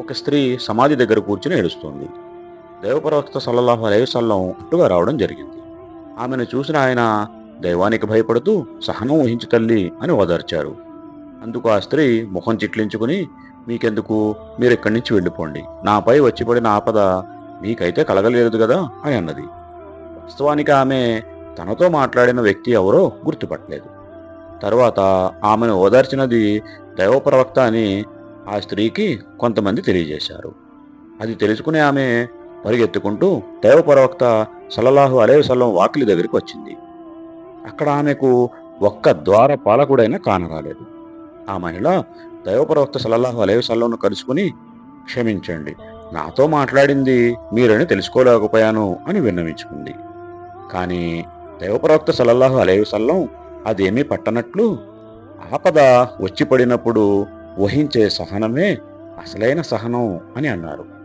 ఒక స్త్రీ సమాధి దగ్గర కూర్చుని ఏడుస్తోంది. దైవప్రవక్త సల్లల్లాహు అలైహి వసల్లం రావడం జరిగింది. ఆమెను చూసిన ఆయన దైవానికి భయపడుతూ సహనం ఊహించి తల్లి అని ఓదార్చారు. అందుకు ఆ స్త్రీ ముఖం చిట్లించుకుని మీకెందుకు? మీరు ఇక్కడి నుంచి వెళ్ళిపోండి. నాపై వచ్చి పడిన ఆపద మీకైతే కలగలేదు కదా అని అన్నది. వాస్తవానికి ఆమె తనతో మాట్లాడిన వ్యక్తి ఎవరో గుర్తుపట్టలేదు. తరువాత ఆమెను ఓదార్చినది దైవప్రవక్త అని ఆ స్త్రీకి కొంతమంది తెలియజేశారు. అది తెలుసుకునే ఆమె పరిగెత్తుకుంటూ దైవప్రవక్త సల్లల్లాహు అలేవసల్లం వాకిలి దగ్గరికి వచ్చింది. అక్కడ ఆమెకు ఒక్క ద్వార పాలకుడైనా కానరాలేదు. ఆ మహిళ దైవప్రవక్త సలల్లాహు అలేవసల్లంను కలుసుకుని క్షమించండి నాతో మాట్లాడింది మీరని తెలుసుకోలేకపోయాను అని విన్నవించుకుంది. కానీ దైవప్రవక్త సల్లల్లాహు అలేవసల్లం అదేమీ పట్టనట్లు? ఆపద వచ్చి పడినప్పుడు వహించే సహనమే అసలైన సహనం అని అన్నారు.